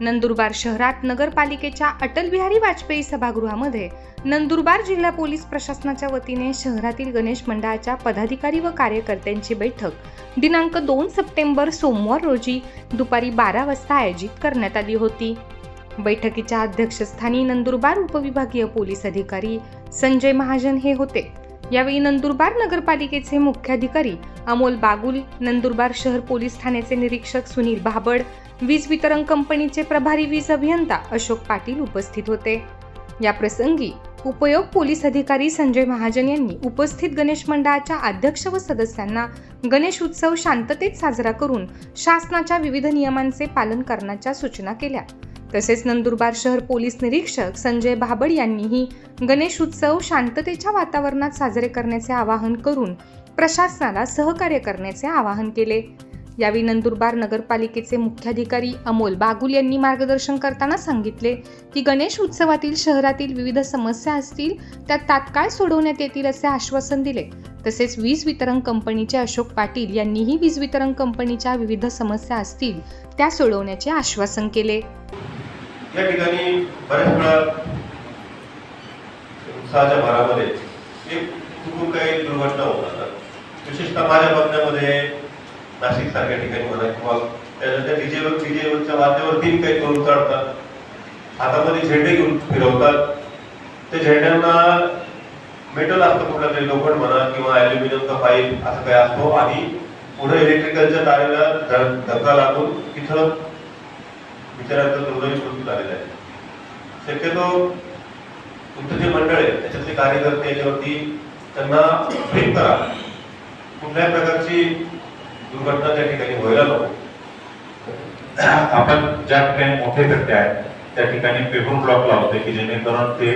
नंदुरबार शहरात नगरपालिकेच्या अटल बिहारी वाजपेयी सभागृहामध्ये नंदुरबार जिल्हा पोलीस प्रशासनाच्या वतीने शहरातील गणेश मंडळाच्या पदाधिकारी व कार्यकर्त्यांची बैठक दिनांक दोन सप्टेंबर सोमवार रोजी दुपारी बारा वाजता आयोजित करण्यात आली होती. बैठकीच्या अध्यक्षस्थानी नंदुरबार उपविभागीय पोलीस अधिकारी संजय महाजन हे होते. यावेळी नंदुरबार नगरपालिकेचे मुख्याधिकारी अमोल बागुल नंदुरबार शहर पोलीस ठाण्याचे निरीक्षक सुनील भाबड वीज वितरण कंपनीचे प्रभारी वीज अभियंता अशोक पाटील उपस्थित होते. या प्रसंगी उपयोग पोलीस अधिकारी संजय महाजन यांनी उपस्थित गणेश मंडळाच्या अध्यक्ष व सदस्यांना गणेश उत्सव शांततेत साजरा करून शासनाच्या विविध नियमांचे पालन करण्याच्या सूचना केल्या. तसेच नंदुरबार शहर पोलीस निरीक्षक संजय भाबड यांनीही गणेश उत्सव शांततेच्या वातावरणात साजरे करण्याचे आवाहन करून प्रशासनाला सहकार्य करण्याचे आवाहन केले. यावेळी नंदुरबार नगरपालिकेचे मुख्याधिकारी अमोल बागुल यांनी मार्गदर्शन करताना सांगितले की गणेश उत्सवातील शहरातील विविध समस्या असतील त्या तात्काळ सोडवण्यात येतील असे आश्वासन दिले. तसेच वीज वितरण कंपनीचे अशोक पाटील यांनीही वीज वितरण कंपनीच्या विविध समस्या असतील त्या सोडवण्याचे आश्वासन केले. या ठिकाणी बऱ्याच वेळा उत्साहाच्या भरामध्ये एक चुकून काही दुर्घटना होतात विशेषतः माझ्या बघण्यामध्ये नाशिक सारख्या ठिकाणी म्हणा किंवा त्या डीजेवर डीजेवरच्या वाद्यावरती काही करून चढतात हातामध्ये झेंडे घेऊन फिरवतात. त्या झेंड्यांना मेटल असतं कुठला तरी लोखंड म्हणा किंवा ॲल्युमिनियमचा पाईप असं काही असतो. आणि पुढे इलेक्ट्रिकलच्या तारेला धक्का लागून तिथं विचारांचा दुर्दैवी मृत्यू झालेला आहे. शक्यतो तुमचं जे मंडळ आहे त्याच्यातले कार्यकर्ते याच्यावरती त्यांना ब्रीफ करा. कुठल्याही प्रकारची दुर्घटना त्या ठिकाणी व्हायला नको. आपण ज्या ठिकाणी मोठे खड्डे आहेत त्या ठिकाणी पेपर ब्लॉक लावतोय की जेणेकरून ते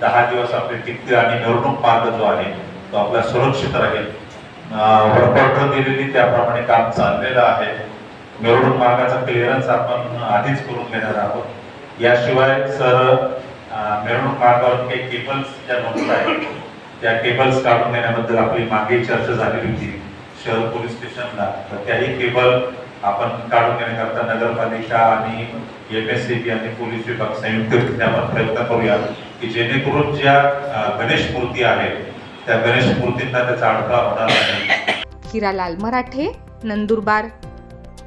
दहा दिवस आपले टिकतील आणि निवडणूक मार्ग जो आहे तो आपला सुरक्षित राहील. वर्क दिलेली त्याप्रमाणे काम चाललेलं आहे. मिरवणूक मार्गाचा क्लिअरन्स आपण आधीच करून घेणार आहोत. याशिवाय सर मिरवणूक मार्गावर काही केबल्स ज्या नोंद आहेत त्या केबल्स काढून देण्याबद्दल आपली मागे चर्चा झालेली होती. शहर पोलीस स्टेशनला. तर त्याही केबल आपण काढून घेण्याकरता नगरपालिका आणि एम एस सी बी आणि पोलीस विभाग संयुक्तरित्या आपण प्रयत्न करूया की जेणेकरून ज्या गणेश मूर्ती आहेत त्या गणेश मूर्तींना त्याचा अडथळा होणार नाही. हिरालाल मराठे नंदुरबार.